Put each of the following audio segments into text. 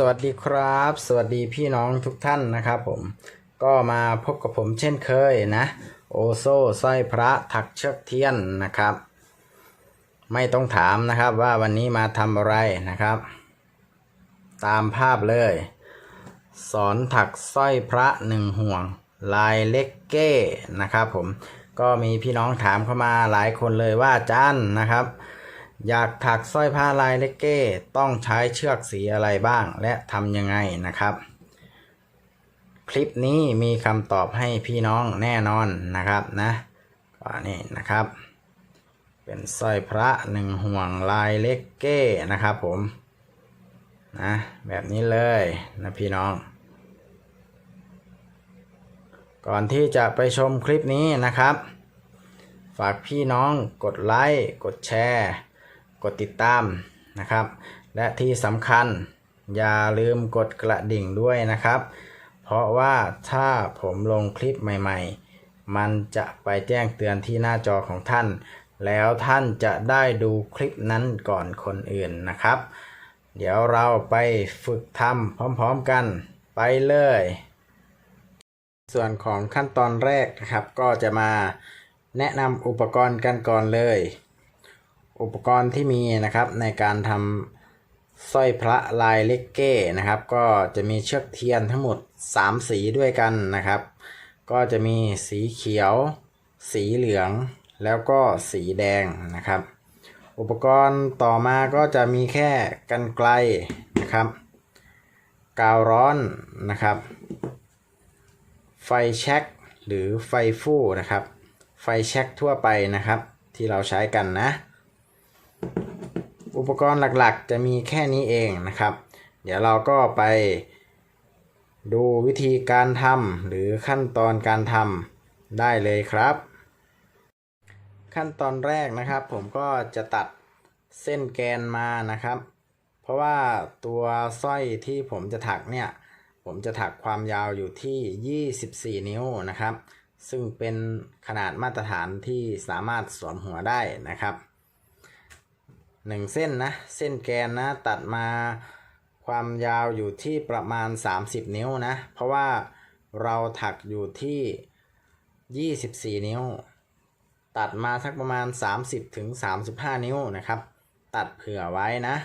สวัสดีครับ สวัสดีพี่น้องทุกท่านนะครับผมก็มาพบกับผมเช่นเคยนะ โอโซสร้อยพระถักเชือกเทียนนะครับ ไม่ต้องถามนะครับว่าวันนี้มาทำอะไรนะครับ ตามภาพเลย สอนถักสร้อยพระหนึ่งห่วง ลายเล็กเก้นะครับผมก็มีพี่น้องถามเข้ามาหลายคนเลยว่าจานนะครับ อยากถักสร้อยผ้าลายเล็กเก้ต้องใช้เชือกสีอะไรบ้าง และทำยังไงนะครับ คลิปนี้มีคำตอบให้พี่น้องแน่นอนนะครับนะก็นี่นะครับ เป็นสร้อยพระหนึ่งห่วงลายเล็กเก้นะครับผมนะแบบนี้เลยนะพี่น้อง ก่อนที่จะไปชมคลิปนี้นะครับ ฝากพี่น้องกดไลค์กดแชร์ กดติดตามนะครับ และที่สำคัญอย่าลืมกดกระดิ่งด้วยนะครับ เพราะว่าถ้าผมลงคลิปใหม่ ๆ มันจะไปแจ้งเตือนที่หน้าจอของท่าน แล้วท่านจะได้ดูคลิปนั้นก่อนคนอื่นนะครับ เดี๋ยวเราไปฝึกทำพร้อมๆกันไปเลย ส่วนของขั้นตอนแรกนะครับ ก็จะมาแนะนำอุปกรณ์กันก่อนเลย อุปกรณ์ที่มีนะครับในการทำสร้อยพระลายเล็กเก้นะครับ ก็จะมีเชือกเทียนทั้งหมด 3 สีด้วยกันนะครับ ก็จะมีสีเขียว สีเหลือง แล้วก็สีแดงนะครับ อุปกรณ์ต่อมาก็จะมีแค่กันไกลนะครับกาวร้อนนะครับ ไฟแช็กหรือไฟฟู่นะครับ ไฟแช็กทั่วไปนะครับ ที่เราใช้กันนะ อุปกรณ์หลักๆ จะมีแค่นี้เองนะครับ เดี๋ยวเราก็ไปดูวิธีการทำหรือขั้นตอนการทำได้เลยครับ ขั้นตอนแรกนะครับ ผมก็จะตัดเส้นแกนมานะครับ เพราะว่าตัวสร้อยที่ผมจะถักเนี่ยผมจะถักความยาวอยู่ที่ 24 นิ้วนะครับ ซึ่งเป็นขนาดมาตรฐานที่สามารถสวมหัวได้นะครับ หนึ่งเส้นนะ เส้นแกนนะตัดมาความยาวอยู่ที่ประมาณ 30 นิ้วนะ เพราะว่าเราถักอยู่ที่ 24 นิ้ว ตัดมาสักประมาณ 30ถึง35 นิ้วนะครับ ตัดเผื่อไว้นะ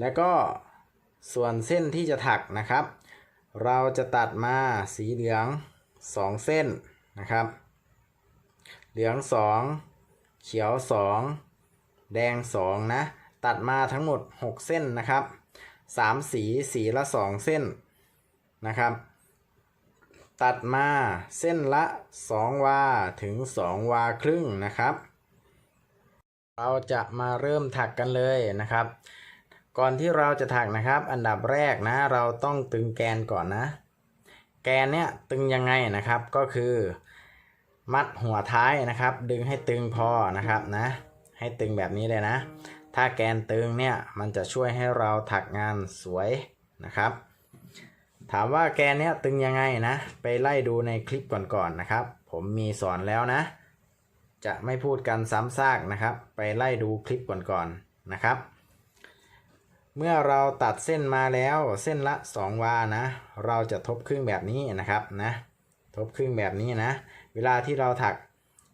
แล้วก็ส่วนเส้นที่จะถักนะครับ เราจะตัดมาสีเหลือง 2 เส้นนะครับ เหลือง 2 เขียว 2 แดง 2 นะ ตัดมาทั้งหมด 6 เส้นนะครับ 3 สีสีละ 2 เส้นนะครับ ตัดมาเส้นละ 2 วา ถึง 2 วาครึ่งนะครับ เราจะมาเริ่มถักกันเลยนะครับ ก่อนที่เราจะถักนะครับ อันดับแรกนะ เราต้องตึงแกนก่อนนะ แกนเนี่ยตึงยังไงนะครับก็คือ มัดหัวท้ายนะครับ ดึงให้ตึงพอนะครับนะ ให้ตึงแบบนี้เลยนะ ถ้าแกนตึงเนี่ยมันจะช่วยให้เราถักงานสวยนะครับ ถามว่าแกนเนี้ยตึงยังไงนะ ไปไล่ดูในคลิปก่อนๆนะครับ ผมมีสอนแล้วนะ จะไม่พูดกันซ้ำซากนะครับ ไปไล่ดูคลิปก่อนๆนะครับ เมื่อเราตัดเส้นมาแล้วเส้นละ 2 วานะ เราจะทบครึ่งแบบนี้นะครับนะทบครึ่งแบบนี้นะ เวลาที่เราถัก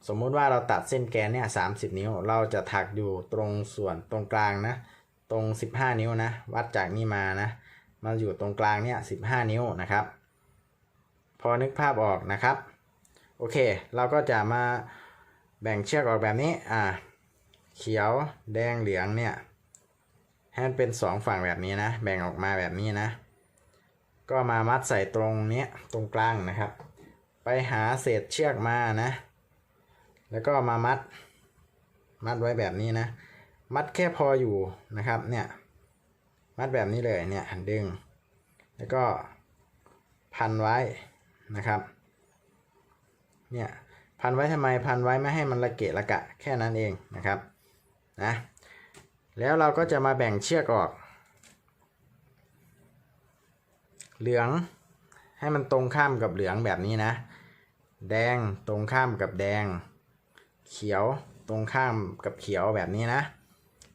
สมมุติว่าเราตัดเส้นแกนเนี่ยสานิ้ว เราจะถักอยู่ตรงส่วนตรงกลางนะ ตรง 15 นิ้วนะ วัดจากนี้มานะ มาอยู่ตรงกลางเนี่ย15นิ้วนะครับ พอนึกภาพออกนะครับ โอเค เราก็จะมาแบ่งเชือกออกแบบนี้ อ่า เขียวแดงเหลืองเนี่ย ให้มันเป็นสองฝั่งแบบนี้นะ แบ่งออกมาแบบนี้นะ ก็มามัดใส่ตรงเนี้ยตรงกลางนะครับ ไปหาเศษเชือกมานะ แล้วก็มามัด มัดไว้แบบนี้นะ มัดแค่พออยู่นะครับ เนี่ย มัดแบบนี้เลยเนี่ยดึง แล้วก็พันไว้นะครับ เนี่ยพันไว้ทำไมพันไว้ไม่ให้มันระเกะระกะแค่นั้นเองนะครับ นะ แล้วเราก็จะมาแบ่งเชือกออก เหลืองให้มันตรงข้ามกับเหลืองแบบนี้นะ แดงตรงข้ามกับแดง เขียวตรงข้ามกับเขียวแบบนี้นะ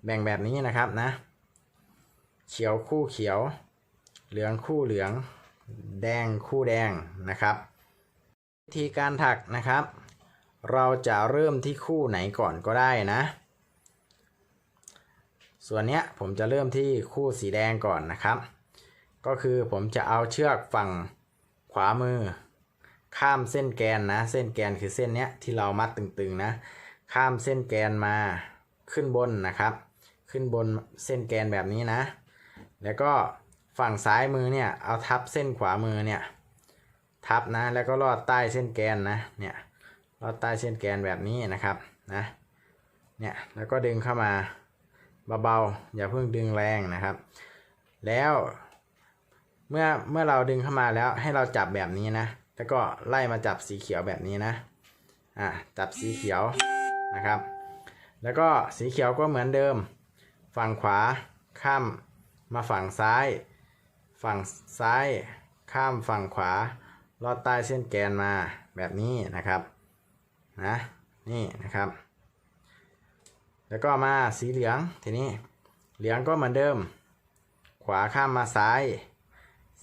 แบ่งแบบนี้นะครับนะ เขียวคู่เขียว เหลืองคู่เหลือง แดงคู่แดงนะครับ วิธีการถักนะครับ เราจะเริ่มที่คู่ไหนก่อนก็ได้นะ ส่วนเนี้ยผมจะเริ่มที่คู่สีแดงก่อนนะครับ ก็คือผมจะเอาเชือกฝั่งขวามือ ข้ามเส้นแกนนะ เส้นแกนคือเส้นเนี้ยที่เรามัดตึงๆนะ ข้ามเส้นแกนมาขึ้นบนนะครับ ขึ้นบนเส้นแกนแบบนี้นะ แล้วก็ฝั่งซ้ายมือเนี่ยเอาทับเส้นขวามือเนี่ยทับนะแล้วก็ลอดใต้เส้นแกนนะเนี่ยลอดใต้เส้นแกนแบบนี้นะครับนะเนี่ยแล้วก็ดึงเข้ามาเบาๆอย่าเพิ่งดึงแรงนะครับ แล้วเมื่อเมื่อเราดึงเข้ามาแล้วให้เราจับแบบนี้นะ แล้วก็ไล่มาจับสีเขียวแบบนี้นะ อะจับสีเขียวนะครับ แล้วก็สีเขียวก็เหมือนเดิม ฝั่งขวาข้ามมาฝั่งซ้าย ฝั่งซ้ายข้ามฝั่งขวา ลอดใต้เส้นแกนมาแบบนี้นะครับนะนี่นะครับ แล้วก็มาสีเหลืองทีนี้เหลืองก็เหมือนเดิม ขวาข้ามมาซ้าย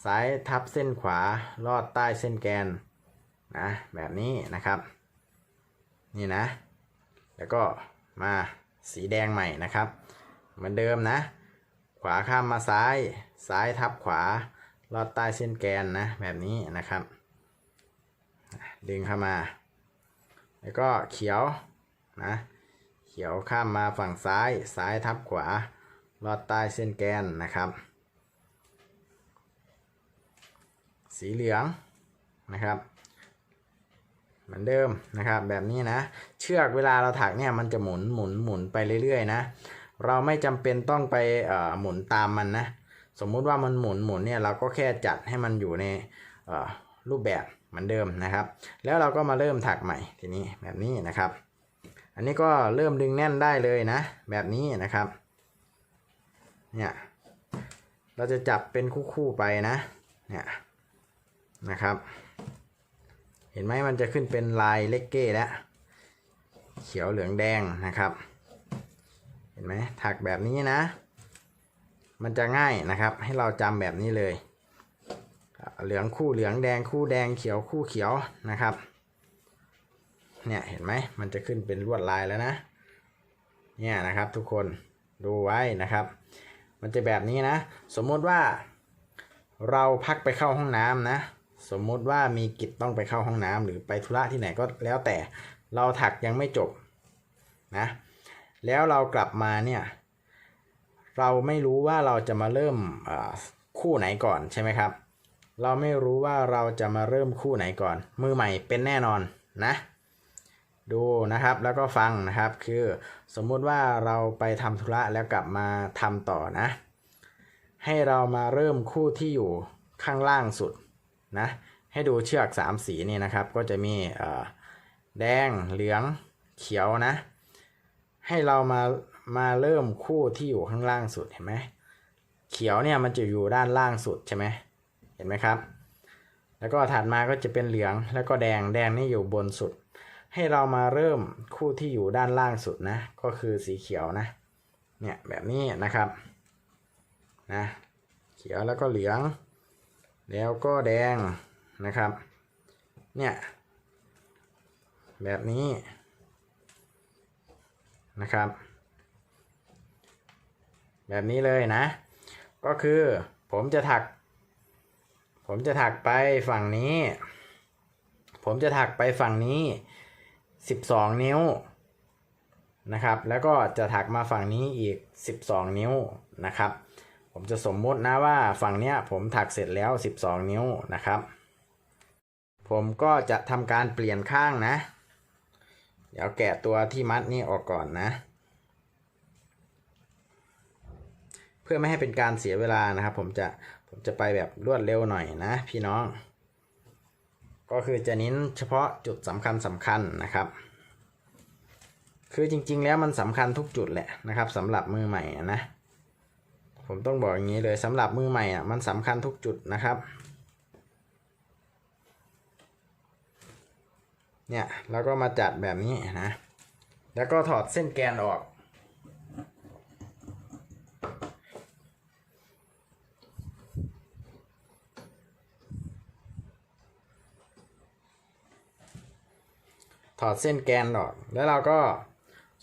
ซ้ายทับเส้นขวาลอดใต้เส้นแกนนะแบบนี้นะครับ นี่นะ แล้วก็มาสีแดงใหม่นะครับเหมือนเดิมนะ ขวาข้ามมาซ้ายซ้ายทับขวาลอดใต้เส้นแกนนะแบบนี้นะครับ ดึงเข้ามา แล้วก็เขียวนะเขียวข้ามมาฝั่งซ้ายซ้ายทับขวาลอดใต้เส้นแกนนะครับ สีเหลืองนะครับเหมือนเดิมนะครับแบบนี้นะ เชือกเวลาเราถักเนี่ยมันจะหมุนหมุนหมุนไปเรื่อยๆนะ เราไม่จำเป็นต้องไปเอ่อหมุนตามมันนะ สมมุติว่ามันหมุนหมุนเนี่ยเราก็แค่จัดให้มันอยู่ในรูปแบบเหมือนเดิมนะครับ แล้วเราก็มาเริ่มถักใหม่ทีนี้แบบนี้นะครับ อันนี้ก็เริ่มดึงแน่นได้เลยนะ แบบนี้นะครับเนี่ยเราจะจับเป็นคู่ๆไปนะเนี่ย นะครับ เห็นไหมมันจะขึ้นเป็นลายเล็กเก้แล้ว เขียวเหลืองแดงนะครับ เห็นไหมถักแบบนี้นะ มันจะง่ายนะครับ ให้เราจำแบบนี้เลย เหลืองคู่เหลืองแดงคู่แดงเขียวคู่เขียวนะครับ เนี่ยเห็นไหมมันจะขึ้นเป็นลวดลายแล้วนะ เนี่ยนะครับทุกคนดูไว้นะครับ มันจะแบบนี้นะ สมมติว่าเราพักไปเข้าห้องน้ำนะ สมมติว่ามีกิจต้องไปเข้าห้องน้ำหรือไปธุระที่ไหนก็แล้วแต่เราถักยังไม่จบนะแล้วเรากลับมาเนี่ยเราไม่รู้ว่าเราจะมาเริ่มคู่ไหนก่อนใช่ไหมครับ เราไม่รู้ว่าเราจะมาเริ่มคู่ไหนก่อน มือใหม่เป็นแน่นอนนะ ดูนะครับแล้วก็ฟังนะครับคือสมมุติว่าเราไปทำธุระแล้วกลับมาทำต่อนะ ให้เรามาเริ่มคู่ที่อยู่ข้างล่างสุด นะให้ดูเชือกสามสีนี่นะครับก็จะมีแดงเหลืองเขียวนะ ให้เรามามาเริ่มคู่ที่อยู่ข้างล่างสุดเห็นไหมเขียวเนี่ยมันจะอยู่ด้านล่างสุดใช่ไหมเห็นไหมครับ แล้วก็ถัดมาก็จะเป็นเหลืองแล้วก็แดงแดงนี่อยู่บนสุด ให้เรามาเริ่มคู่ที่อยู่ด้านล่างสุดนะก็คือสีเขียวนะเนี่ยแบบนี้นะครับนะเขียวแล้วก็เหลือง แล้วก็แดงนะครับ เนี่ย แบบนี้นะครับ แบบนี้เลยนะ ก็คือผมจะถัก ผมจะถักไปฝั่งนี้ ผมจะถักไปฝั่งนี้ 12 นิ้วนะครับ แล้วก็จะถักมาฝั่งนี้อีก 12 นิ้วนะครับ ผมจะสมมุตินะว่าฝั่งเนี้ยผมถักเสร็จแล้ว 12 นิ้วนะครับ ผมก็จะทำการเปลี่ยนข้างนะ เดี๋ยวแกะตัวที่มัดนี่ออกก่อนนะ เพื่อไม่ให้เป็นการเสียเวลานะครับ ผมจะผมจะไปแบบรวดเร็วหน่อยนะ พี่น้อง ก็คือจะเน้นเฉพาะจุดสำคัญสำคัญนะครับคือจริงๆแล้วมันสำคัญทุกจุดแหละนะครับสำหรับมือใหม่นะ ผมต้องบอกอย่างนี้เลยสำหรับมือใหม่อะมันสำคัญทุกจุดนะครับ เนี่ยแล้วก็มาจัดแบบนี้นะ แล้วก็ถอดเส้นแกนออก ถอดเส้นแกนออก แล้วเราก็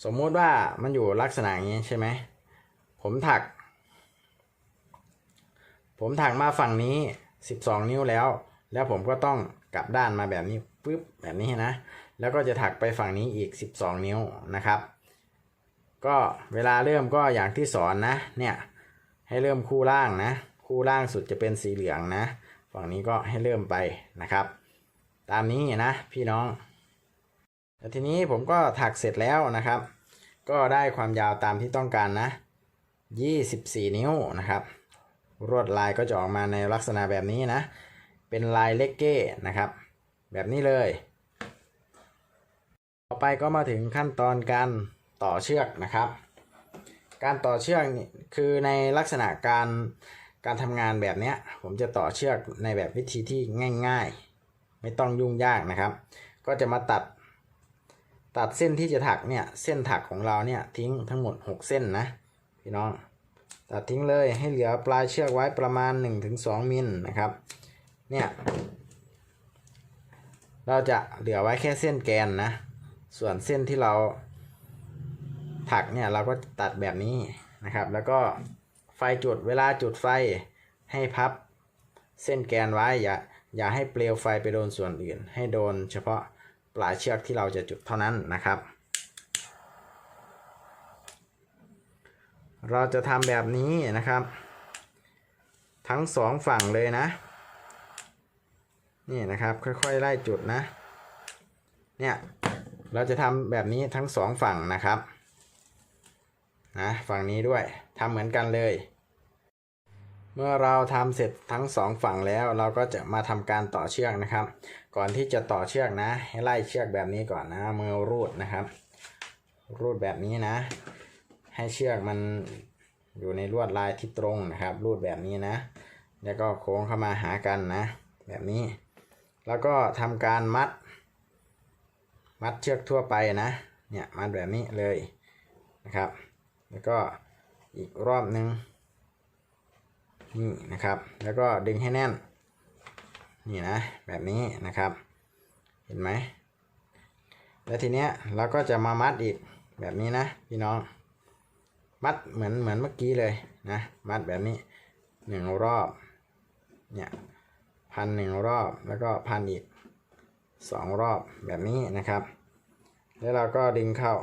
สมมติว่ามันอยู่ลักษณะนี้ใช่ไหมผมถัก ผมถักมาฝั่งนี้ 12 นิ้วแล้ว แล้วผมก็ต้องกลับด้านมาแบบนี้ปึ๊บแบบนี้นะ แล้วก็จะถักไปฝั่งนี้อีก 12 นิ้วนะครับ ก็เวลาเริ่มก็อย่างที่สอนนะเนี่ยให้เริ่มคู่ล่างนะ คู่ล่างสุดจะเป็นสีเหลืองนะ ฝั่งนี้ก็ให้เริ่มไปนะครับ ตามนี้นะพี่น้องแล้วทีนี้ผมก็ถักเสร็จแล้วนะครับ ก็ได้ความยาวตามที่ต้องการนะ 24 นิ้วนะครับ รวดลายก็จะออกมาในลักษณะแบบนี้นะ เป็นลายเล็กเก้นะครับ แบบนี้เลย ต่อไปก็มาถึงขั้นตอนการต่อเชือกนะครับ การต่อเชือกนี่คือในลักษณะการการทำงานแบบนี้ผมจะต่อเชือกในแบบวิธีที่ง่าย ๆ ไม่ต้องยุ่งยากนะครับ ก็จะมาตัดตัดเส้นที่จะถักเนี่ยเส้นถักของเราเนี่ยทิ้งทั้งหมด 6 เส้นนะพี่น้อง ตัดทิ้งเลยให้เหลือปลายเชือกไว้ประมาณ 1-2 มิลนะครับ เนี่ย เราจะเหลือไว้แค่เส้นแกนนะ ส่วนเส้นที่เราถักเนี่ยเราก็ตัดแบบนี้นะครับ แล้วก็ไฟจุดเวลาจุดไฟให้พับเส้นแกนไว้อย่าอย่าให้เปลวไฟไปโดนส่วนอื่น ให้โดนเฉพาะปลายเชือกที่เราจะจุดเท่านั้นนะครับ เราจะทำแบบนี้นะครับ ทั้งสองฝั่งเลยนะ นี่นะครับ ค่อยๆไล่จุดนะ เนี่ยเราจะทำแบบนี้ทั้งสองฝั่งนะครับนะฝั่งนี้ด้วยทำเหมือนกันเลย เมื่อเราทำเสร็จทั้งสองฝั่งแล้วเราก็จะมาทำการต่อเชือกนะครับ ก่อนที่จะต่อเชือกนะ ให้ไล่เชือกแบบนี้ก่อนนะมือรูดนะครับ รูดแบบนี้นะ ให้เชือกมันอยู่ในลวดลายที่ตรงนะครับรูดแบบนี้นะ แล้วก็โค้งเข้ามาหากันนะ แบบนี้ แล้วก็ทำการมัด มัดเชือกทั่วไปนะ เนี่ยมัดแบบนี้เลยนะครับ แล้วก็อีกรอบนึงนี่นะครับ แล้วก็ดึงให้แน่น นี่นะ แบบนี้นะครับ เห็นไหมแล้วทีเนี้ยเราก็จะมามัดอีกแบบนี้นะพี่น้อง มัดเหมือนเหมือนเมื่อกี้เลยนะ มัดแบบนี้หนึ่งรอบ เนี่ยพันหนึ่งรอบแล้วก็พันอีกสองรอบแบบนี้นะครับ แล้วเราก็ดึงเข้า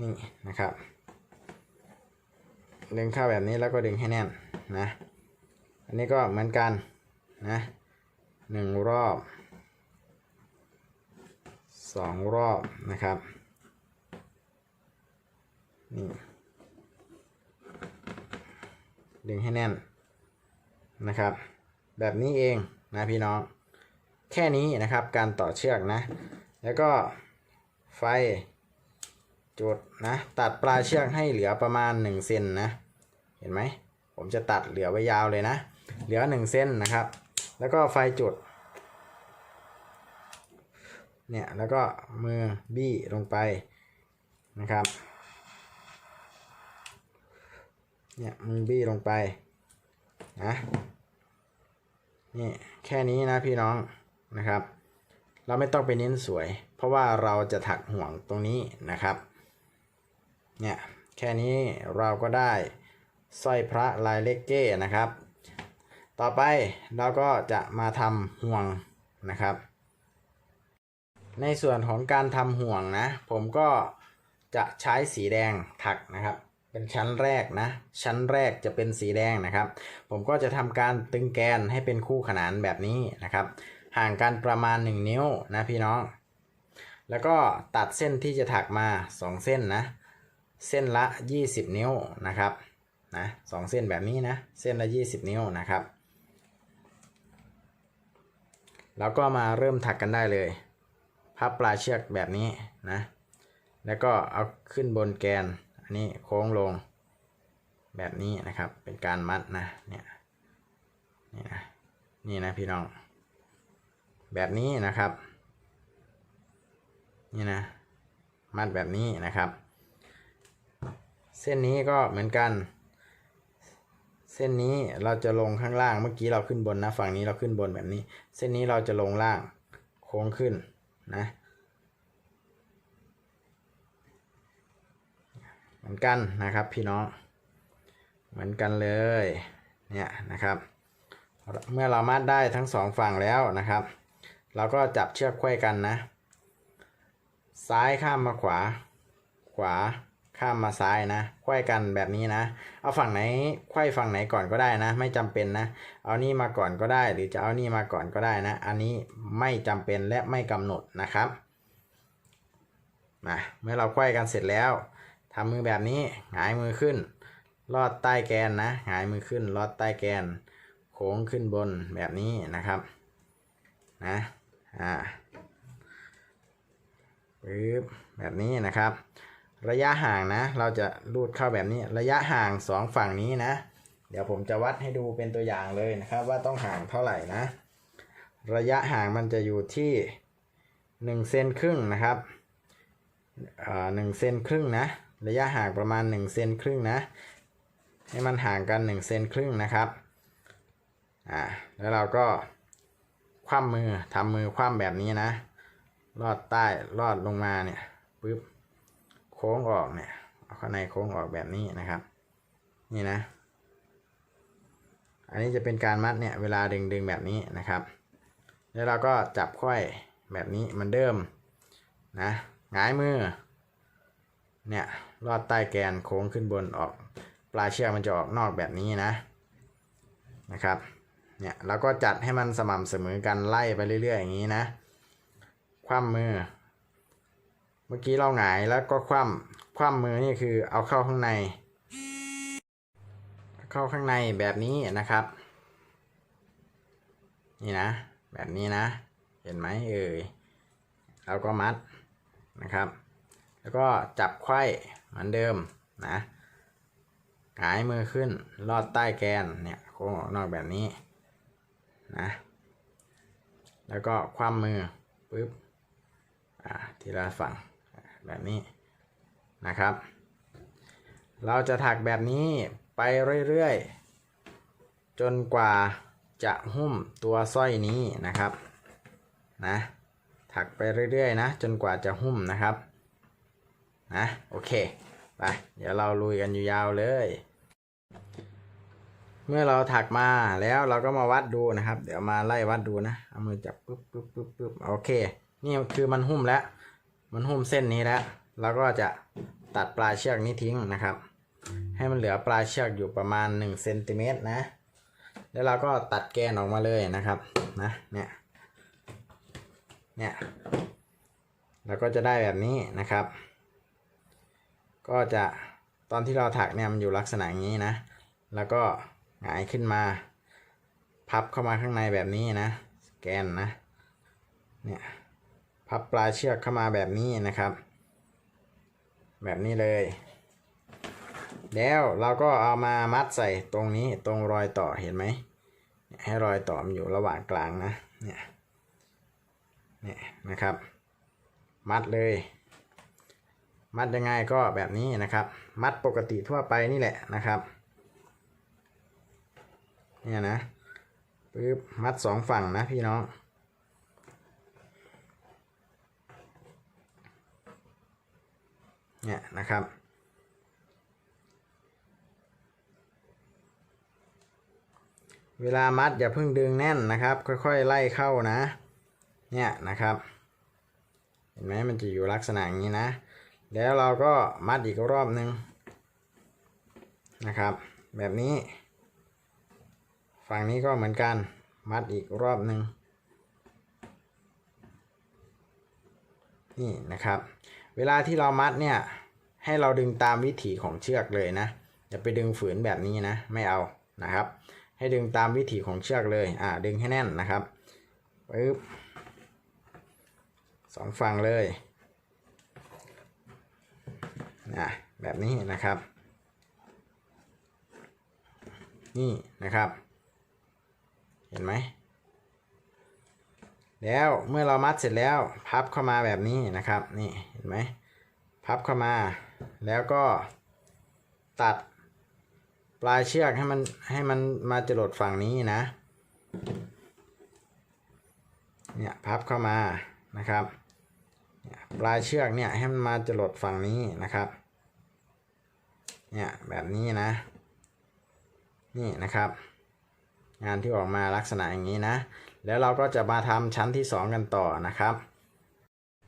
นี่นะครับ ดึงเข้าแบบนี้แล้วก็ดึงให้แน่นนะ อันนี้ก็เหมือนกันนะหนึ่งรอบสองรอบนะครับ นี่ดึงให้แน่นนะครับ แบบนี้เองนะพี่น้อง แค่นี้นะครับการต่อเชือกนะ แล้วก็ไฟจุดนะตัดปลายเชือกให้เหลือประมาณ1เซนนะ เห็นไหม ผมจะตัดเหลือไว้ยาวเลยนะ เหลือ1เส้นนะครับ แล้วก็ไฟจุดเนี่ยแล้วก็มือบี้ลงไปนะครับ เนี่ยมือบี้ลงไปนะนี่แค่นี้นะพี่น้องนะครับ เราไม่ต้องไปเน้นสวย เพราะว่าเราจะถักห่วงตรงนี้นะครับเนี่ยแค่นี้เราก็ได้สร้อยพระลายเล็กเก้นะครับ ต่อไปเราก็จะมาทำห่วงนะครับ ในส่วนของการทำห่วงนะ ผมก็จะใช้สีแดงถักนะครับ เป็นชั้นแรกนะ ชั้นแรกจะเป็นสีแดงนะครับ ผมก็จะทำการตึงแกนให้เป็นคู่ขนานแบบนี้นะครับ ห่างกันประมาณ 1 นิ้วนะพี่น้อง แล้วก็ตัดเส้นที่จะถักมา 2 เส้นนะ เส้นละ 20 นิ้วนะครับ นะสองเส้นแบบนี้นะ เส้นละ 20 นิ้วนะครับ แล้วก็มาเริ่มถักกันได้เลย พับปลายเชือกแบบนี้นะ แล้วก็เอาขึ้นบนแกน นนี้โค้งลง แบบนี้นะครับ เป็นการมัดนะเนี่ยนี่นะนี่นะพี่น้อง แบบนี้นะครับ นี่นะ มัดแบบนี้นะครับ เส้นนี้ก็เหมือนกัน เส้นนี้เราจะลงข้างล่างเมื่อกี้เราขึ้นบนนะ ฝั่งนี้เราขึ้นบนแบบนี้ เส้นนี้เราจะลงล่างโค้งขึ้นนะ เหมือนกันนะครับพี่น้อง เหมือนกันเลยเนี่ยนะครับ เมื่อเรามัดได้ทั้งสองฝั่งแล้วนะครับ เราก็จับเชือกไขว้กันนะ ซ้ายข้ามมาขวา ขวาข้ามมาซ้ายนะไขว้กันแบบนี้นะ เอาฝั่งไหนไขว้ฝั่งไหนก่อนก็ได้นะ ไม่จำเป็นนะ เอานี่มาก่อนก็ได้ หรือจะเอานี่มาก่อนก็ได้นะ อันนี้ไม่จำเป็นและไม่กำหนดนะครับมาเมื่อเราไขว้กันเสร็จแล้ว ทำมือแบบนี้หงายมือขึ้น ลอดใต้แกนนะหงายมือขึ้น ลอดใต้แกน โค้งขึ้นบนแบบนี้นะครับนะอ่าปึ๊บแบบนี้นะครับ ระยะห่างนะ เราจะรูดเข้าแบบนี้ระยะห่างสองฝั่งนี้นะ เดี๋ยวผมจะวัดให้ดูเป็นตัวอย่างเลยนะครับ ว่าต้องห่างเท่าไหร่นะ ระยะห่างมันจะอยู่ที่หนึ่งเซนครึ่งนะครับอ่าหนึ่งเซนครึ่งนะ ระยะห่างประมาณหนึ่งเซนครึ่งนะ ให้มันห่างกันหนึ่งเซนครึ่งนะครับอ่าแล้วเราก็คว่ำมือทำมือคว่ำแบบนี้นะ ลอดใต้ลอดลงมาเนี่ยปึ๊บโค้งออกเนี่ยเอาข้างในโค้งออกแบบนี้นะครับ นี่นะ อันนี้จะเป็นการมัดเนี่ยเวลาดึงดึงแบบนี้นะครับ แล้วเราก็จับค่อยแบบนี้เหมันเดิมนะหงายมือ เนี่ยลอดใต้แกนโค้งขึ้นบนออกปลายเชือกมันจะออกนอกแบบนี้นะนะครับเนี่ยเราก็จัดให้มันสม่ำเสมอกันไล่ไปเรื่อยๆอย่างนี้นะ คว่ำมือ เมื่อกี้เราหงายแล้วก็คว่ำคว่ำมือนี่คือเอาเข้าข้างใน เข้าข้างในแบบนี้นะครับ นี่นะ แบบนี้นะ เห็นไหมเอ่ยเราก็มัดนะครับ แล้วก็จับไขว้เหมือนเดิมนะหงายมือขึ้นลอดใต้แกนเนี่ยโค้งออกนอกแบบนี้นะแล้วก็คว่ำมือปึ๊บอ่าทีละฝั่งแบบนี้นะครับ เราจะถักแบบนี้ไปเรื่อยๆ จนกว่าจะหุ้มตัวสร้อยนี้นะครับนะถักไปเรื่อยๆนะจนกว่าจะหุ้มนะครับ นะโอเคไปเดี๋ยวเราลุยกันอยู่ยาวเลย เมื่อเราถักมาแล้วเราก็มาวัดดูนะครับ เดี๋ยวมาไล่วัดดูนะเอามือจับปุ๊บปุ๊บปุ๊บปุ๊บโอเค นี่คือมันหุ้มแล้ว มันหุ้มเส้นนี้แล้วเราก็จะตัดปลายเชือกนี้ทิ้งนะครับ ให้มันเหลือปลายเชือกอยู่ประมาณ1เซนติเมตรนะ แล้วเราก็ตัดแกนออกมาเลยนะครับนะเนี่ยเนี่ยเราก็จะได้แบบนี้นะครับ ก็จะตอนที่เราถักเนี่ยมันอยู่ลักษณะงนี้นะ แล้วก็หงายขึ้นมา พับเข้ามาข้างในแบบนี้นะแกนนะ เนี่ย พับปลายเชือกเข้ามาแบบนี้นะครับ แบบนี้เลย แล้วเราก็เอามามัดใส่ตรงนี้ตรงรอยต่อเห็นไหม ให้รอยต่อมันอยู่ระหว่างกลางนะ เนี่ย เนี่ยนะครับ มัดเลย มัดยังไงก็แบบนี้นะครับ มัดปกติทั่วไปนี่แหละนะครับเนี่ยนะปึ๊บมัดสองฝั่งนะพี่น้องเนี่ยนะครับเวลามัดอย่าเพิ่งดึงแน่นนะครับ ค่อยๆไล่เข้านะ เนี่ยนะครับ เห็นไหมมันจะอยู่ลักษณะอย่างนี้นะ แล้วเราก็มัดอีกรอบหนึ่งนะครับ แบบนี้ ฝั่งนี้ก็เหมือนกัน มัดอีกรอบหนึ่งนี่นะครับ เวลาที่เรามัดเนี่ย ให้เราดึงตามวิถีของเชือกเลยนะอย่าไปดึงฝืนแบบนี้นะ ไม่เอานะครับ ให้ดึงตามวิถีของเชือกเลย อ่า ดึงให้แน่นนะครับปึ๊บสองฝั่งเลย นะแบบนี้นะครับ นี่นะครับ เห็นไหม แล้วเมื่อเรามัดเสร็จแล้วพับเข้ามาแบบนี้นะครับ นี่เห็นไหมพับเข้ามา แล้วก็ตัดปลายเชือกให้มันให้มันมาจรดฝั่งนี้นะ เนี่ยพับเข้ามานะครับ ปลายเชือกเนี่ยให้มันมาจรดฝั่งนี้นะครับ เนี่ยแบบนี้นะ นี่นะครับ งานที่ออกมาลักษณะอย่างนี้นะ แล้วเราก็จะมาทำชั้นที่ 2 กันต่อนะครับ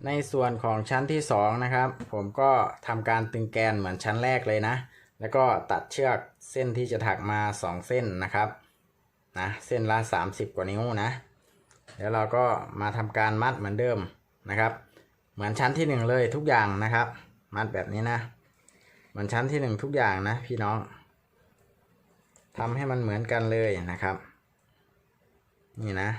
ในส่วนของชั้นที่ 2 นะครับ ผมก็ทำการตึงแกนเหมือนชั้นแรกเลยนะ แล้วก็ตัดเชือกเส้นที่จะถักมา 2 เส้นนะครับนะเส้นละ 30 กว่านิ้วนะแล้วเราก็มาทำการมัดเหมือนเดิมนะครับ เหมือนชั้นที่ 1 เลยทุกอย่างนะครับ มัดแบบนี้นะ เหมือนชั้นที่1ทุกอย่างนะพี่น้องทำให้มันเหมือนกันเลยนะครับ นี่นะ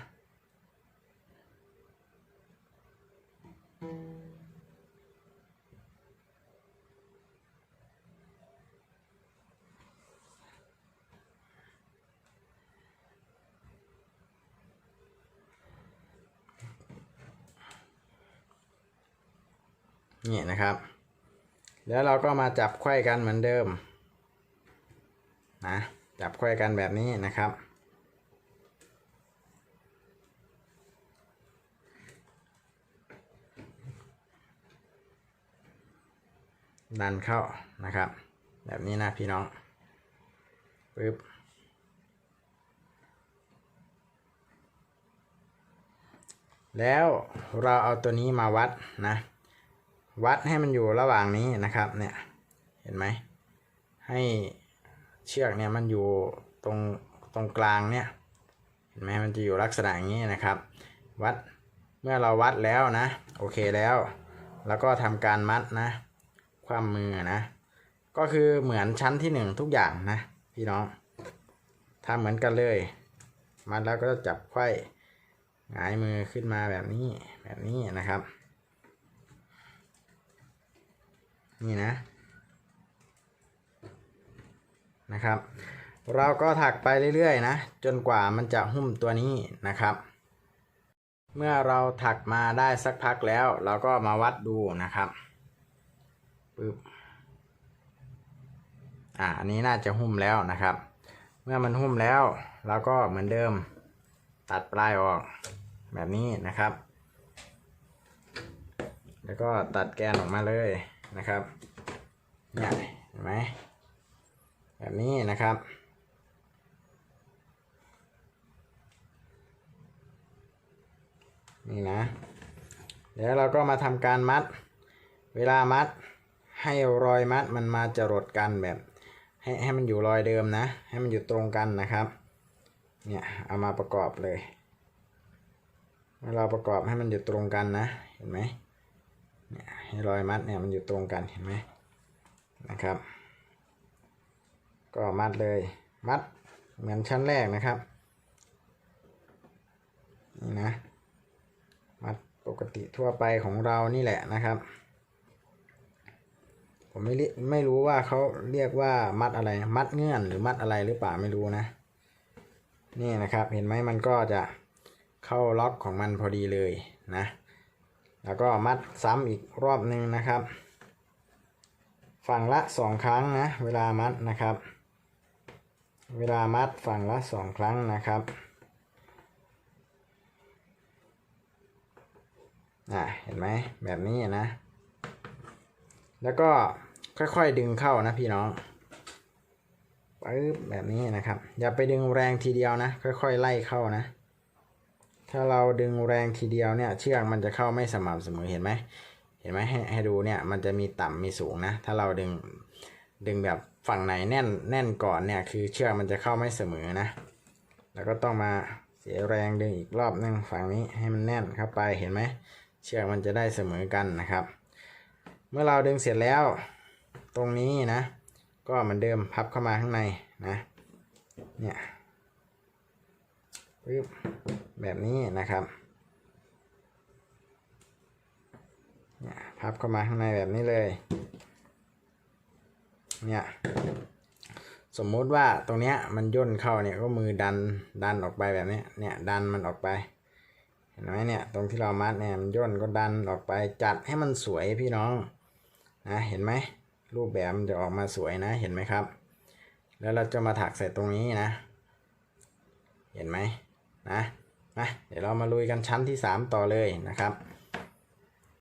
นี่นะครับ แล้วเราก็มาจับไขว้กันเหมือนเดิมนะจับไขว้กันแบบนี้นะครับ ดันเข้านะครับ แบบนี้นะพี่น้องปึ๊บแล้วเราเอาตัวนี้มาวัดนะ วัดให้มันอยู่ระหว่างนี้นะครับเนี่ยเห็นไหมให้เชือกเนี่ยมันอยู่ตรงตรงกลางเนี่ยเห็นไหมมันจะอยู่ลักษณะอย่างนี้นะครับ วัดเมื่อเราวัดแล้วนะ โอเคแล้ว แล้วก็ทำการมัดนะความมือนะ ก็คือเหมือนชั้นที่หนึ่งทุกอย่างนะพี่น้องทำเหมือนกันเลย มัดแล้วก็จับไขว้หงายมือขึ้นมาแบบนี้แบบนี้นะครับ นี่นะนะครับ เราก็ถักไปเรื่อยๆนะ จนกว่ามันจะหุ้มตัวนี้นะครับ เมื่อเราถักมาได้สักพักแล้ว เราก็มาวัดดูนะครับปึ๊บอ่าอันนี้น่าจะหุ้มแล้วนะครับ เมื่อมันหุ้มแล้วเราก็เหมือนเดิมตัดปลายออกแบบนี้นะครับ แล้วก็ตัดแกนออกมาเลย นะครับเนี่ยเห็นไหมแบบนี้นะครับ นี่นะ เดี๋ยวเราก็มาทำการมัด เวลามัดให้รอยมัดมันมาจรดกันแบบให้ให้มันอยู่รอยเดิมนะ ให้มันอยู่ตรงกันนะครับ เนี่ยเอามาประกอบเลยเมื่อเราประกอบให้มันอยู่ตรงกันนะ เห็นไหมเนี่ยให้ รอยมัดเนี่ยมันอยู่ตรงกันเห็นไหมนะครับ ก็มัดเลยมัดเหมือนชั้นแรกนะครับนี่นะมัดปกติทั่วไปของเรานี่แหละนะครับ ผมไม่รียไม่รู้ว่าเขาเรียกว่ามัดอะไรมัดเงื่อนหรือมัดอะไรหรือเปล่าไม่รู้นะ นี่นะครับเห็นไหมมันก็จะเข้าล็อกของมันพอดีเลยนะ แล้วก็มัดซ้ำอีกรอบหนึ่งนะครับ ฝั่งละสองครั้งนะเวลามัดนะครับ เวลามัดฝั่งละสองครั้งนะครับอะเห็นไหมแบบนี้นะ แล้วก็ค่อยๆดึงเข้านะพี่น้องปึ๊บแบบนี้นะครับ อย่าไปดึงแรงทีเดียวนะ ค่อยๆไล่เข้านะ ถ้าเราดึงแรงทีเดียวเนี่ยเชือกมันจะเข้าไม่สม่ำเสมอเห็นไหมเห็นไหมให้ให้ดูเนี่ยมันจะมีต่ำมีสูงนะ ถ้าเราดึงดึงแบบฝั่งไหนแน่นแน่นก่อนเนี่ยคือเชือกมันจะเข้าไม่เสมอนะ แล้วก็ต้องมาเสียแรงดึงอีกรอบนึงฝั่งนี้ให้มันแน่นเข้าไปเห็นไหมเชือกมันจะได้เสมอกันนะครับ เมื่อเราดึงเสร็จแล้ว ตรงนี้นะ ก็เหมือนเดิมพับเข้ามาข้างในนะเนี่ย ปึ๊บแบบนี้นะครับนี่พับเข้ามาข้างในแบบนี้เลย เนี่ย สมมุติว่าตรงเนี้ยมันย่นเข้าเนี่ยก็มือดันดันออกไปแบบนี้เนี่ยดันมันออกไปเห็นไหมเนี่ยตรงที่เรามัดเนี่ยมันย่นก็ดันออกไปจัดให้มันสวยพี่น้องนะเห็นไหมรูปแบบมันจะออกมาสวยนะเห็นไหมครับ แล้วเราจะมาถักใส่ตรงนี้นะ เห็นไหม นะนะเดี๋ยวเรามาลุยกันชั้นที่ 3 ต่อเลยนะครับ